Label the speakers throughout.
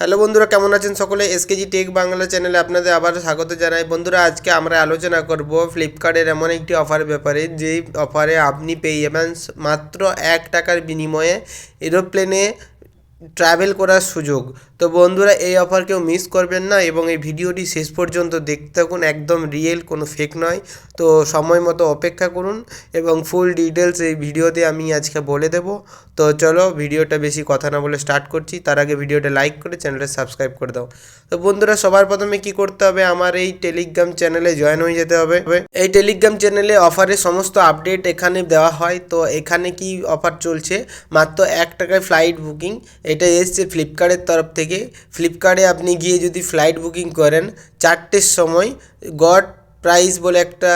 Speaker 1: Hello বন্ধুরা, কেমন আছেন সকলে? এসকেজি টেক বাংলা চ্যানেলে আপনাদের আবার স্বাগত জানাই। বন্ধুরা, আজকে আমরা আলোচনা করব ফ্লিপকার্টের এমন একটি অফার ব্যাপারে। যেই অফারে আপনি পেয়ে যাবেন মাত্র এক টাকার বিনিময়ে এরোপ্লেনে ট্রাভেল করার সুযোগ। তো বন্ধুরা, এই অফার কেউ মিস করবেন না এবং এই ভিডিওটি শেষ পর্যন্ত দেখতে থাকুন। একদম রিয়েল কোনো ফেক নয়। তো সময় মতো অপেক্ষা করুন এবং ফুল ডিটেলস এই ভিডিওতে আমি আজকে বলে দেব। তো চলো ভিডিওটা বেশি কথা না বলে স্টার্ট করছি। তার আগে ভিডিওটা লাইক করে চ্যানেলটা সাবস্ক্রাইব করে দাও। তো বন্ধুরা, সবার প্রথমে কি করতে হবে? আমার এই টেলিগ্রাম চ্যানেলে জয়েন হয়ে যেতে হবে। এই টেলিগ্রাম চ্যানেলে অফারের সমস্ত আপডেট এখানে দেওয়া হয়। তো এখানে কি অফার চলছে? মাত্র এক টাকায় ফ্লাইট বুকিং এটা এসছে ফ্লিপকার্টের তরফ থেকে। ফ্লিপকার্টে আপনি গিয়ে যদি ফ্লাইট বুকিং করেন, চারটের সময় গড প্রাইস বলে একটা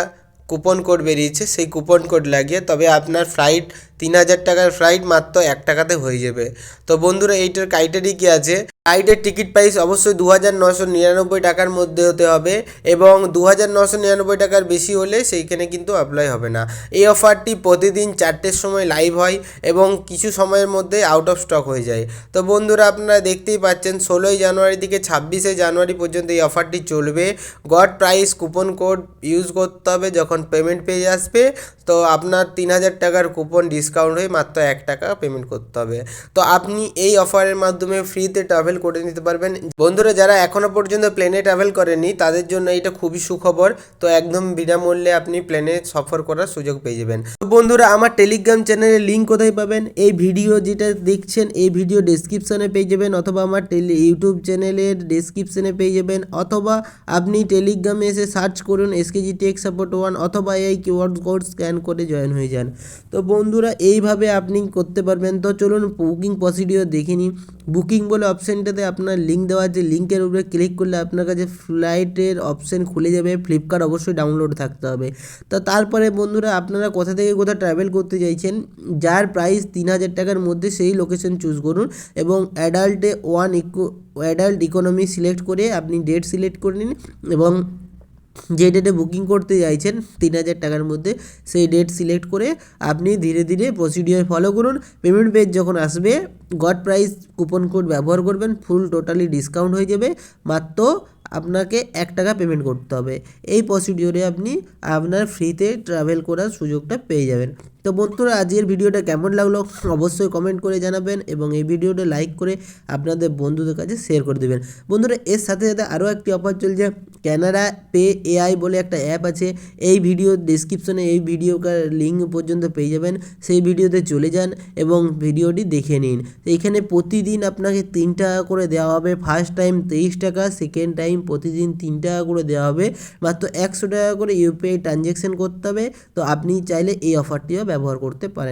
Speaker 1: কুপন কোড বেরিয়েছে, সেই কুপন কোড লাগিয়ে তবে আপনার ফ্লাইট তিন হাজার টাকার ফ্লাইট মাত্র এক টাকাতে হয়ে যাবে। তো বন্ধুরা, এইটার ক্রাইটেরিয়া কী আছে? ফ্লাইটের টিকিট প্রাইস অবশ্যই দু হাজার নশো নিরানব্বই টাকার মধ্যে হতে হবে এবং দু হাজার নশো নিরানব্বই টাকার বেশি হলে সেইখানে কিন্তু অ্যাপ্লাই হবে না। এই অফারটি প্রতিদিন চারটের সময় লাইভ হয় এবং কিছু সময়ের মধ্যে আউট অফ স্টক হয়ে যায়। তো বন্ধুরা, আপনারা দেখতেই পাচ্ছেন, ষোলোই জানুয়ারি থেকে ছাব্বিশে জানুয়ারি পর্যন্ত এই অফারটি চলবে। গড প্রাইস কুপন কোড ইউজ করতে হবে যখন পেমেন্ট পেয়ে আসবে। তো আপনার তিন হাজার টাকার কুপন ডিসকাউন্ট হয়ে মাত্র এক টাকা পেমেন্ট করতে হবে। তো আপনি এই অফারের মাধ্যমে ফ্রিতে ট্রাভেল করে নিতে পারবেন। বন্ধুরা, যারা এখনও পর্যন্ত প্লেনে ট্রাভেল করেনি তাদের জন্য এটা খুবই সুখবর। তো একদম বিনামূল্যে আপনি প্লেনে সফর করার সুযোগ পেয়ে যাবেন। তো বন্ধুরা, আমার টেলিগ্রাম চ্যানেলের লিঙ্ক কোথায় পাবেন? এই ভিডিও যেটা দেখছেন, এই ভিডিও ডেসক্রিপশনে পেয়ে যাবেন। অথবা আমার টেলি ইউটিউব চ্যানেলের ডেসক্রিপশনে পেয়ে যাবেন। অথবা আপনি টেলিগ্রামে এসে সার্চ করুন এসকেজি টেক সাপোর্ট ওয়ান অথবা এই কিওয়ার্ড কোড স্ক্যান করে জয়েন হয়ে যান। তো বন্ধুরা, এইভাবে আপনি করতে পারবেন। তো চলুন বুকিং প্রসিডিওর দেখে নিই। বুকিং বলে অপশানটাতে আপনার লিঙ্ক দেওয়া আছে। লিঙ্কের উপরে ক্লিক করলে আপনার কাছে ফ্লাইটের অপশান খুলে যাবে। ফ্লিপকার্ট অবশ্যই ডাউনলোড থাকতে হবে। তো তারপরে বন্ধুরা, আপনারা কোথা থেকে কোথা ট্রাভেল করতে চাইছেন, যার প্রাইস তিন হাজার টাকার মধ্যে সেই লোকেশন চুজ করুন এবং অ্যাডাল্টে one eco adult economy select করে আপনি ডেট সিলেক্ট করে নিন এবং যে ডেটে বুকিং করতে চাইছেন তিন হাজার টাকার মধ্যে, সেই ডেট সিলেক্ট করে আপনি ধীরে ধীরে প্রসিডিওর ফলো করুন। পেমেন্ট পেজ যখন আসবে, গড প্রাইস কুপন কোড ব্যবহার করবেন ফুল টোটালি ডিসকাউন্ট হয়ে যাবে। মাত্র আপনাকে এক টাকা পেমেন্ট করতে হবে। এই প্রসিডিওরে আপনি আপনার ফ্রিতে ট্রাভেল করার সুযোগটা পেয়ে যাবেন। তো বন্ধুরা, আজকের ভিডিওটা কেমন লাগল অবশ্যই কমেন্ট করে জানাবেন এবং এই ভিডিওটা লাইক করে আপনাদের বন্ধুদের কাছে শেয়ার করে দেবেন। বন্ধুরা, এর সাথে সাথে আরও একটি অফার চলছে ক্যানাডা পে এআই বলে একটা অ্যাপ আছে। এই ভিডিও ডিসক্রিপশনে এই ভিডিওকার লিঙ্ক পর্যন্ত পেয়ে যাবেন। সেই ভিডিওতে চলে যান এবং ভিডিওটি দেখে নিন। তো এখানে প্রতিদিন আপনাকে তিন টাকা করে দেওয়া হবে। ফার্স্ট টাইম তেইশ টাকা সেকেন্ড টাইম প্রতিদিন তিন টাকা করে দেওয়া হবে। মাত্র একশো টাকা করে ইউপিআই ট্রানজ্যাকশন করতে হবে। তো আপনি চাইলে এই অফারটিও ব্যবহার করতে পারেন।